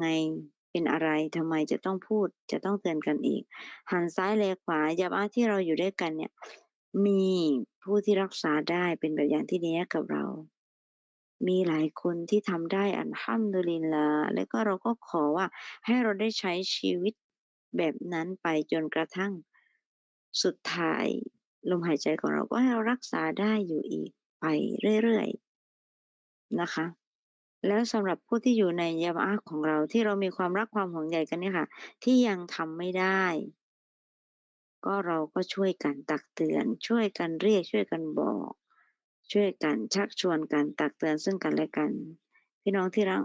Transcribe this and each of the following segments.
ไงเป็นอะไรทำไมจะต้องพูดจะต้องเตือนกันอีก หันซ้ายแลขวายามะที่เราอยู่ด้วยกันเนี่ย มีผู้ที่รักษาได้เป็นแบบอย่างที่นี้กับเรา มีหลายคนที่ทำได้อัลฮัมดุลิลลาแล้วก็เราก็ขอว่าให้เราได้ใช้ชีวิตแบบนั้นไปจนกระทั่งสุดท้ายลมหายใจของเราก็ให้เรารักษาได้อยู่อีกไปเรื่อยๆนะคะ แล้วสำหรับผู้ที่อยู่ในยามะของเราที่เรามีความรักความห่วงใยกันเนี่ยค่ะ ที่ยังทำไม่ได้ ก็เราก็ช่วยกันตักเตือน ช่วยกันเรียกช่วยกันบอก ช่วยกันชักชวนกันตักเตือนซึ่งกันและกัน พี่น้องที่รัก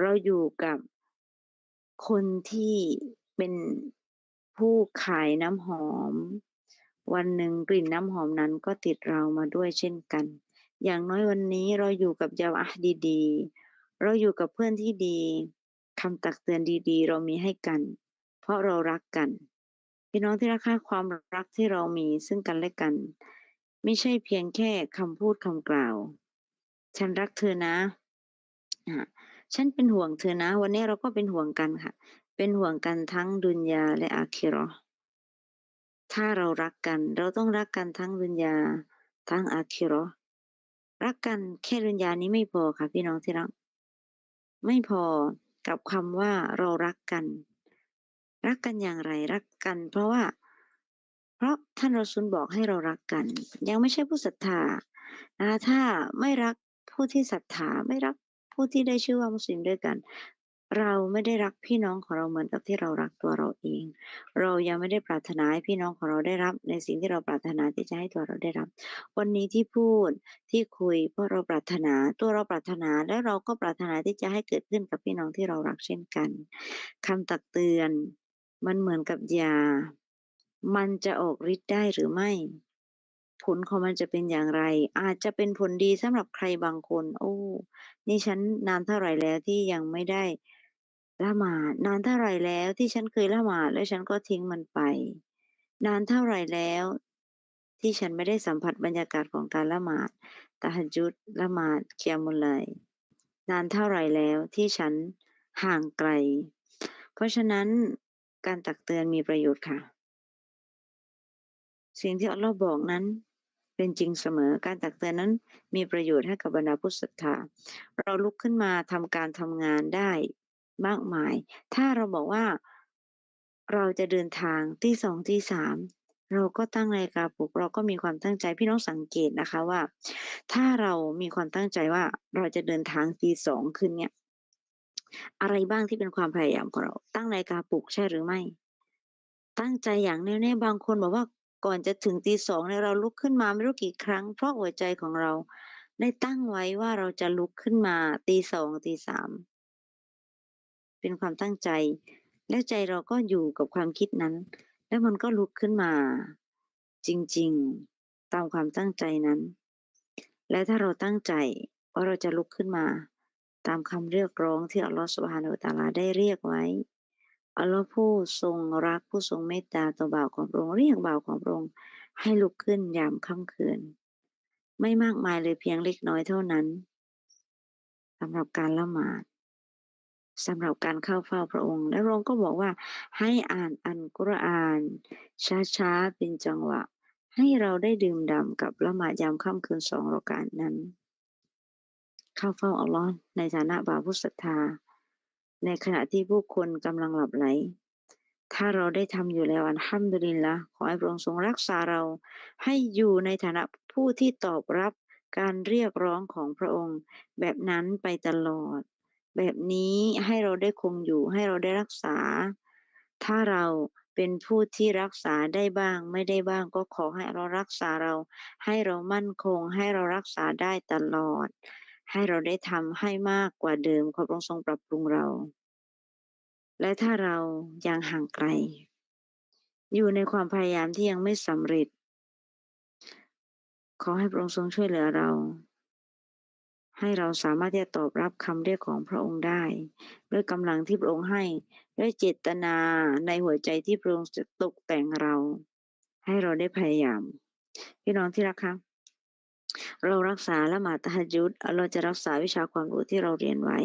เราอยู่กับคนที่เป็นผู้ขายน้ำหอม วันหนึ่งกลิ่นน้ำหอมนั้นก็ติดเรามาด้วยเช่นกัน อย่างน้อยวันนี้เราอยู่กับยามะดีๆ เราอยู่กับเพื่อนที่ดีคำตักเตือนดีๆ เรามีให้กัน เพราะเรารักกัน พี่น้องที่รักคะความรักที่เรามีซึ่งกันและกัน ไม่ใช่เพียงแค่คำพูดคำกล่าว ฉันรักเธอนะฉันเป็นห่วงเธอนะ วันนี้เราก็เป็นห่วงกันค่ะ เป็นห่วงกันทั้งดุนยาและอาคิราะห์ถ้าเรารักกัน เราต้องรักกันทั้งดุนยาทั้งอาคิราะห์รักกันแค่ดุนยานี้ไม่พอค่ะ พี่น้องที่รัก ไม่พอกับคำว่าเรารักกัน รักกันอย่างไรรักกัน เพราะว่า เพราะท่านรอซูลบอกให้เรารักกัน ยังไม่ใช่ผู้ศรัทธานะถ้าไม่รักผู้ที่ศรัทธาไม่รักผู้ที่ได้ชื่อว่ามุสลิมด้วยกัน เราไม่ได้รักพี่น้องของเราเหมือนกับที่เรารักตัวเราเอง เรายังไม่ได้ปรารถนาให้พี่น้องของเราได้รับ ในสิ่งที่เราปรารถนาที่จะให้ตัวเราได้รับ วันนี้ที่พูดที่คุยเพราะเราปรารถนาตัวเราปรารถนาแล้วเราก็ปรารถนาที่จะให้เกิดขึ้นกับพี่น้องที่เรารักเช่นกันคำตักเตือนมันเหมือนกับยา มันจะออกฤทธิ์ได้หรือไม่ ผลของมันจะเป็นอย่างไร อาจจะเป็นผลดีสำหรับใครบางคน โอ้ นี่ฉันนานเท่าไรแล้วที่ยังไม่ได้ ละหมาดนานเท่าไรแล้วที่ฉันเคยละหมาดแล้วฉันก็ทิ้งมันไป นานเท่าไรแล้ว ที่ฉันไม่ได้สัมผัสบรรยากาศของการละหมาดตะฮัจุดละหมาดเกิยมุลไลล์นานเท่าไรแล้วที่ฉันห่างไกล เพราะฉะนั้นการตักเตือนมีประโยชน์ค่ะ สิ่งที่อัลเลาะห์บอกนั้นเป็นจริงเสมอการตักเตือนนั้นมีประโยชน์ให้กับบรรดาผู้ศรัทธา เราลุกขึ้นมาทำการทำงานได้ มากมาย ถ้าเราบอกว่าเราจะเดินทางตี2ตี3เราก็ตั้งนาฬิกาปลุกเราก็มีความตั้งใจพี่น้องสังเกตนะคะว่า ถ้าเรามีความตั้งใจว่าเราจะเดินทางตี2คืนเนี้ยอะไรบ้างที่เป็นความพยายามของเรา ตั้งนาฬิกาปลุกใช่หรือไม่ ตั้งใจอย่างแน่วแน่บางคนบอกว่าก่อนจะถึงตี2เนี่ยเราลุกขึ้นมาไม่รู้กี่ครั้ง เพราะหัวใจของเราได้ตั้งไว้ว่าเราจะลุกขึ้นมาตี2ตี3 เป็นความตั้งใจ แล้วใจเราก็อยู่กับความคิดนั้น แล้วมันก็ลุกขึ้นมา จริงๆ ตามความตั้งใจนั้น และถ้าเราตั้งใจว่าเราจะลุกขึ้นมา ตามคำเรียกร้องที่อัลลาะห์ซุบฮานะฮูวะตะอาลาได้เรียกไว้อัลลาะห์ผู้ทรงรักผู้ทรงเมตตาต่อบ่าวของพระองค์เรียกบ่าวของพระองค์ให้ลุกขึ้นยามค่ำคืน ไม่มากมายเลยเพียงเล็กน้อยเท่านั้นสำหรับการละหมาด สำหรับการเข้าเฝ้าพระองค์ และพระองค์ก็บอกว่าให้อ่านอัลกุรอาน ช้าๆ เป็นจังหวะ ให้เราได้ดื่มด่ำกับละหมาดยามค่ำคืน2เรากาอะห์นั้น เข้าเฝ้าอัลเลาะห์ในฐานะบ่าวผู้ศรัทธา ในขณะที่ผู้คนกำลังหลับไหล ถ้าเราได้ทำอยู่แล้วอัลฮัมดุลิลลาห์ขอให้พระองค์ทรงรักษาเรา ให้อยู่ในฐานะผู้ที่ตอบรับการเรียกร้องของพระองค์ แบบนั้นไปตลอด แบบนี้ให้เราได้คงอยู่ให้เราได้รักษา ถ้าเราเป็นผู้ที่รักษาได้บ้างไม่ได้บ้างก็ขอให้เลารักษาเรา ให้เรามั่นคง ให้เรารักษาได้ตลอด ให้เราได้ทำให้มากกว่าเดิมขอพระองค์ทรงปรับปรุงเรา และถ้าเรายังห่างไกล อยู่ในความพยายามที่ยังไม่สำเร็จ ขอให้พระองค์ทรงช่วยเหลือเรา ให้เราสามารถที่จะตอบรับคำเรียกของพระองค์ได้ ด้วยกำลังที่พระองค์ให้ด้วยเจตนาในหัวใจที่พระองค์จะตกแต่งเรา ให้เราได้พยายาม พี่น้องที่รักคะเรารักษาละหมาดตะฮัจญุดอัลเลาจะรักษาวิชาความรู้ที่เราเรียนไว้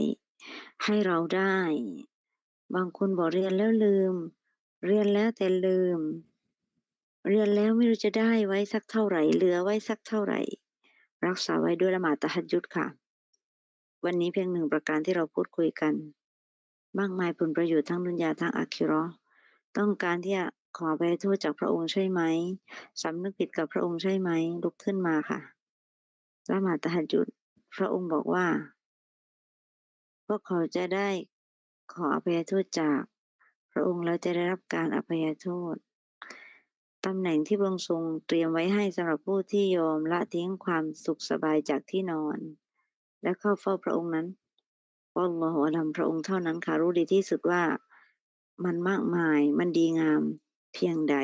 ให้เราได้ บางคนบอกเรียนแล้วลืม เรียนแล้วแต่ลืม เรียนแล้วไม่รู้จะได้ไว้สักเท่าไหร่ เหลือไว้สักเท่าไหร่ รักษาไว้ด้วยละหมาดตะฮัจญุดค่ะ วันนี้เพียงหนึ่งประการที่เราพูดคุยกัน มากมายผลประโยชน์ทั้งดุนยาทั้งอาคิราะห์ต้องการที่จะขออภัยโทษจากพระองค์ใช่ไหมสำนึกผิดกับพระองค์ใช่ไหมลุกขึ้นมาค่ะละหมาดตะฮัจญุดพระองค์บอกว่า พวกเขาจะได้ขออภัยโทษจาก พระองค์แล้วจะได้รับการอภัยโทษ ตำแหน่งที่พระองค์ทรงเตรียมไว้ให้สำหรับผู้ที่ยอมละทิ้งความสุขสบายจากที่นอน และเข้าเฝ้าพระองค์นั้นอัลลอฮฺอัลพระองค์เท่านั้นค่ะรู้ดีที่สุดว่ามันมากมายมันดีงามเพียงใด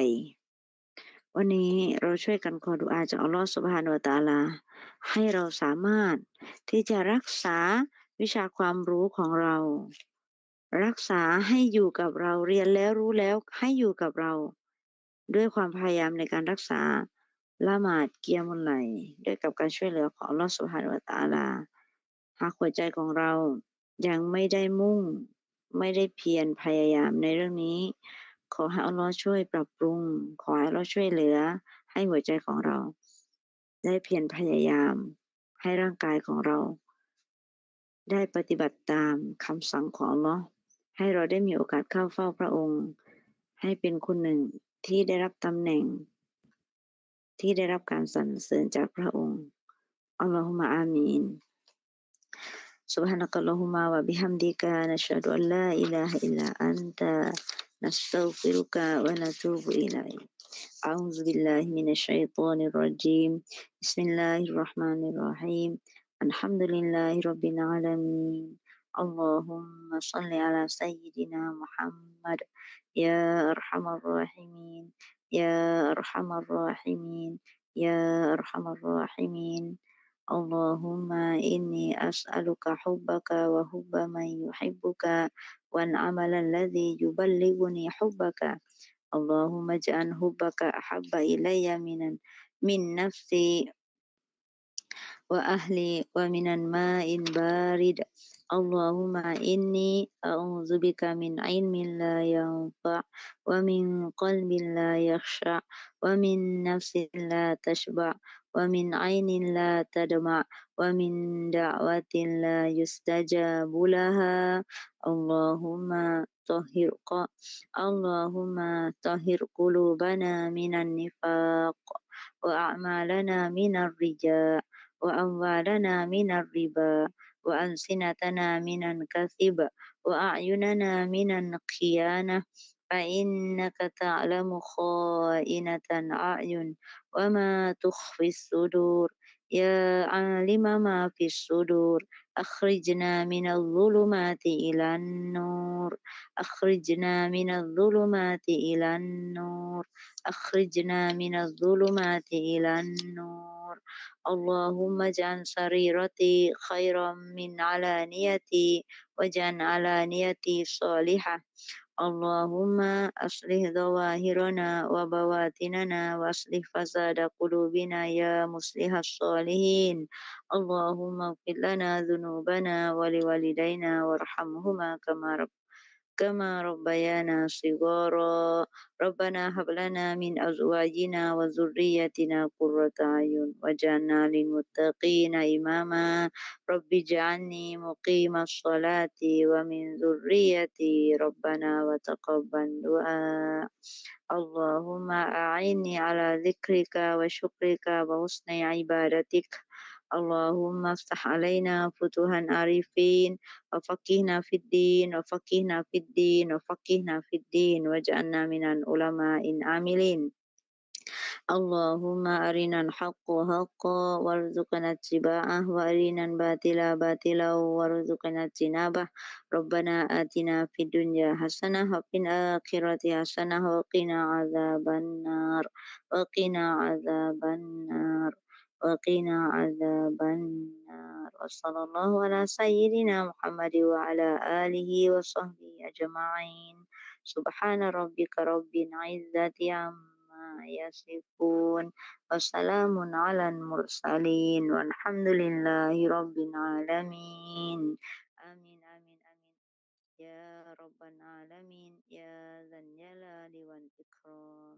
วันนี้เราช่วยกันขอดุอาจากอัลลอฮฺสุบฮานุวตาลา ให้เราสามารถที่จะรักษาวิชาความรู้ของเรา รักษาให้อยู่กับเราเรียนแล้วรู้แล้วให้อยู่กับเรา ด้วยความพยายามในการรักษาละหมาดเกียรมุลไหลด้วยกับการช่วยเหลือของลอสุบฮานุวตาลา หากหัวใจของเรายังไม่ได้มุ่ง ไม่ได้เพียรพยายามในเรื่องนี้ ขอให้อัลลอฮ์ช่วยปรับปรุง ขอให้อัลลอฮ์ช่วยเหลือ ให้หัวใจของเรา ได้เพียรพยายาม ให้ร่างกายของเรา ได้ปฏิบัติตามคำสั่งของอัลลอฮ์ให้เราได้มีโอกาสเข้าเฝ้าพระองค์ ให้เป็นคนหนึ่ง ที่ได้รับตำแหน่ง ที่ได้รับการสรรเสริญจากพระองค์อัลลอฮุมะอามีน سبحانك اللهم وبحمدك نشهد أن لا إله إلا أنت نستغفرك ونتوب إليك أعوذ بالله من الشيطان الرجيم بسم الله الرحمن الرحيم الحمد لله رب العالمين Allahumma salli ala sayyidina Muhammad. Ya arhamar rahimin. Ya arhamar rahimin. Ya arhamar rahimin. Allahumma inni as'aluka hubbaka wa hubba man yuhibbuka. Wan amala alladhi yuballighuni hubbaka. Allahumma ja'an hubbaka ahabba ilayya minan min nafsi wa ahli wa minan ma'in barida اللهم إني أعوذ بك من علم لا ينفع ومن قلب لا يخشع ومن نفس لا تشبع ومن عين لا تدمع ومن دعوة لا يستجاب لها. اللهم طهر اللهم طهر قلوبنا من النفاق وأعمالنا من الرجاء وأموالنا من الربا. وألسنتنا من الكذب وأعيننا من الخيانة فإنك تعلم خائنة الأعين وما تخفي الصدور يا عالم ما في الصدور. أخرجنا من الظلمات إلى النور أخرجنا من الظلمات إلى النور أخرجنا من الظلمات إلى النور. اللهم اجعل سريرتي خيرا من علانيتي واجعل علانيتي صالحة. اللهم أصلح ظواهرنا وبواطننا وأصلح فساد قلوبنا يا مصلح الصالحين. اللهم اغفر لنا ذنوبنا ولوالدينا وارحمهما كما رب كما ربيانا صغارا. ربنا هب لنا من أزواجنا وذريتنا قرة أعين واجعلنا للمتقين إماما. رب اجعلني مقيم الصلاة ومن ذريتي ربنا وتقبل دعاء. اللهم أعني على ذكرك وشكرك وحسن عبادتك. اللهم افتح علينا فتوحا عارفين وفقهنا في الدين وفقهنا في الدين وفقهنا في الدين واجعلنا من العلماء العاملين. اللهم أرنا الحق حقا وارزقنا اتباعه وأرنا الباطل باطلا وارزقنا اجتنابه. ربنا آتنا في الدنيا حسنة وفي الآخرة حسنة وقنا عذاب النار وقنا عذاب النار. وقنا عذاب النار. وصلى الله على سيدنا محمد وعلى آله وصحبه أجمعين. سبحان ربك رب العزة عما يصفون. وسلام على المرسلين. والحمد لله رب العالمين. آمين آمين آمين. يا رب ya dzal jalali wal ikram.